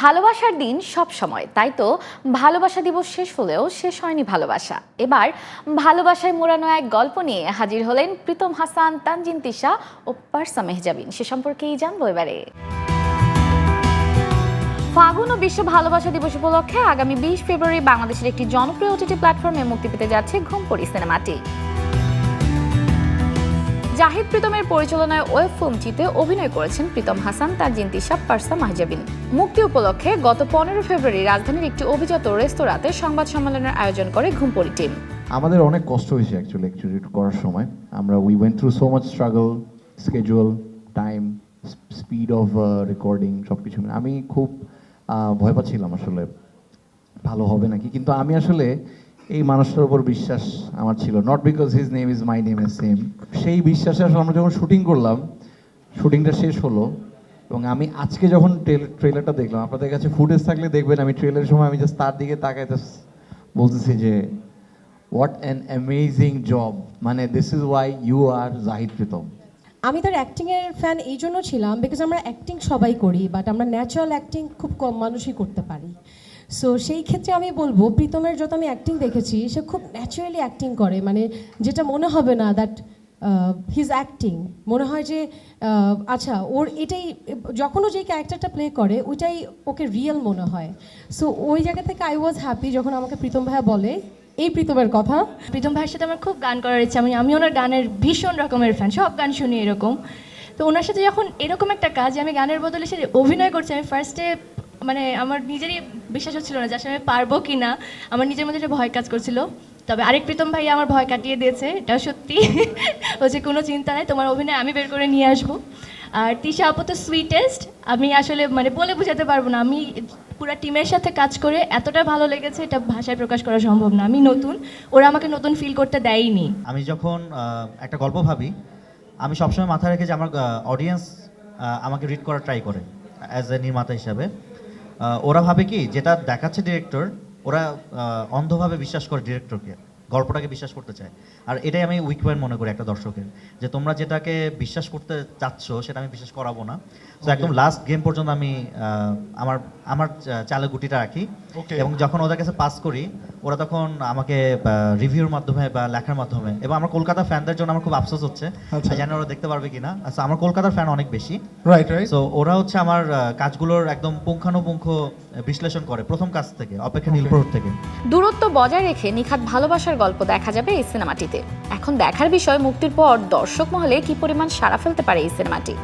ভালোবাসার দিন সব সময়, তাই তো? ভালোবাসা দিবস শেষ হলেও শেষ হয়নি ভালোবাসা। এবার ভালোবাসায় মোড়ানো এক গল্প নিয়ে হাজির হলেন প্রীতম হাসান, তানজিন তিশা ও পারসা মেহজাবিন। সে সম্পর্কেই জানব এবারে। ফাগুন ও বিশ্ব ভালোবাসা দিবস উপলক্ষে আগামী বিশ ফেব্রুয়ারি বাংলাদেশের একটি জনপ্রিয় ওটিটি প্ল্যাটফর্মে মুক্তি পেতে যাচ্ছে ঘুমপড়ি সিনেমাটি। জাহিদ প্রীতমের পরিচালনায় ওয়েব ফিল্মটিতে অভিনয় করেছেন প্রীতম হাসান তাজিন তিশা পারসা মাহজাবিন। মুক্তি উপলক্ষে গত পনেরো ফেব্রুয়ারি রাজধানীর একটি অভিজাত রেস্তোরাঁতে সংবাদ সম্মেলনের আয়োজন করে ঘুমপড়ি টিম। আমাদের অনেক কষ্ট হয়েছে অ্যাকচুয়ালি অ্যাকচুয়ালি করার সময়। আমরা we went through so much struggle schedule time speed of recording সব কিছু। আমি খুব ভয় পাচ্ছিলাম আসলে, ভালো হবে নাকি? কিন্তু আমি আসলে এই মানুষটার উপর বিশ্বাস আমার ছিল। Not because his name is my name is same সেই বিশ্বাসে আসলে আমরা যখন শুটিং করলাম শুটিংটা শেষ হলো এবং আমি আজকে যখন ট্রেলারটা দেখলাম, আপনাদের কাছে ফুটেজ থাকলে দেখবেন আমি ট্রেলারের সময় আমি জাস্ট তার দিকে তাকাইতে বলতেছি যে হোয়াট অ্যান অ্যামেজিং জব মানে this is why you are Zahid Pritom আমি তার অ্যাক্টিংয়ের ফ্যান এই জন্য ছিলাম বিকজ আমরা অ্যাক্টিং সবাই করি বাট আমরা ন্যাচারাল অ্যাক্টিং খুব কম মানুষই করতে পারি। সো সেই ক্ষেত্রে আমি বলব, প্রীতমের যত আমি অ্যাক্টিং দেখেছি, সে খুব ন্যাচারালি অ্যাক্টিং করে। মানে যেটা মনে হবে না দ্যাট হিজ অ্যাক্টিং মনে হয় যে আচ্ছা ওর এটাই, যখনও যে ক্যারেক্টারটা প্লে করে, ওইটাই ওকে রিয়েল মনে হয়। সো ওই জায়গা থেকে আই ওয়াজ হ্যাপি যখন আমাকে প্রীতম ভাইয়া বলে, এই প্রীতমের কথা। প্রীতম ভাইয়ের সাথে আমার খুব গান করার ইচ্ছা। আমি আমি ওনার গানের ভীষণ রকমের ফ্যান সব গান শুনি এরকম। তো ওনার সাথে যখন এরকম একটা কাজ আমি গানের বদলে সে অভিনয় করছি, আমি ফার্স্টে মানে আমার নিজেরই বিশ্বাস হচ্ছিল না যে আসলে আমি পারব কি না আমার নিজের মধ্যে একটা ভয় কাজ করছিল। তবে আরেক প্রীতম ভাই আমার ভয় কাটিয়ে দিয়েছে এটা সত্যি। হচ্ছে কোনো চিন্তা নাই, তোমার অভিনয় আমি বের করে নিয়ে আসব। আর তিশা আপু তো সুইটেস্ট আমি আসলে মানে বলে বোঝাতে পারব না। আমি পুরো টিমের সাথে কাজ করে এতটা ভালো লেগেছে, এটা ভাষায় প্রকাশ করা সম্ভব না। আমি নতুন, ওরা আমাকে নতুন ফিল করতে দেয়নি। আমি যখন একটা গল্প ভাবি, আমি সবসময় মাথায় রেখে যে আমার অডিয়েন্স আমাকে রিড করার ট্রাই করে অ্যাজ এ নির্মাতা হিসাবে। ওরা ভাবে কি যেটা দেখাচ্ছে ডিরেক্টর ওরা অন্ধভাবে বিশ্বাস করে ডিরেক্টরকে গল্পটাকে বিশ্বাস করতে চায়। আর এটাই আমি উইক পয়েন্ট মনে করি একটা দর্শকের যে তোমরা যেটাকে বিশ্বাস করতে চাচ্ছ সেটা আমি বিশ্বাস করাবো না। তো একদম লাস্ট গেম পর্যন্ত আমি আমার আমার চা- চালে গুটিটা রাখি। এবং যখন ওদের কাছে পাস করি ওরা তখন আমাকে রিভিউর মাধ্যমে বা লেখার মাধ্যমে এবং আমার কলকাতা ফ্যানদের জন্য আমার খুব আফসোস হচ্ছে। আচ্ছা। জানি ওরা দেখতে পারবে কিনা। আচ্ছা আমার কলকাতার ফ্যান অনেক বেশি। রাইট রাইট সো ওরা হচ্ছে আমার কাজগুলোর একদম পুঙ্খানুপুঙ্খ বিশ্লেষণ করে প্রথম কাজ থেকে অপেক্ষা নীলপ্রহর থেকে। দূরত্ব বজায় রেখে নিখাত ভালোবাসার গল্প দেখা যাবে এই সিনেমাটিতে। এখন দেখার বিষয় মুক্তির পর দর্শক মহলে কি পরিমাণ সাড়া ফেলতে পারে এই সিনেমাটি?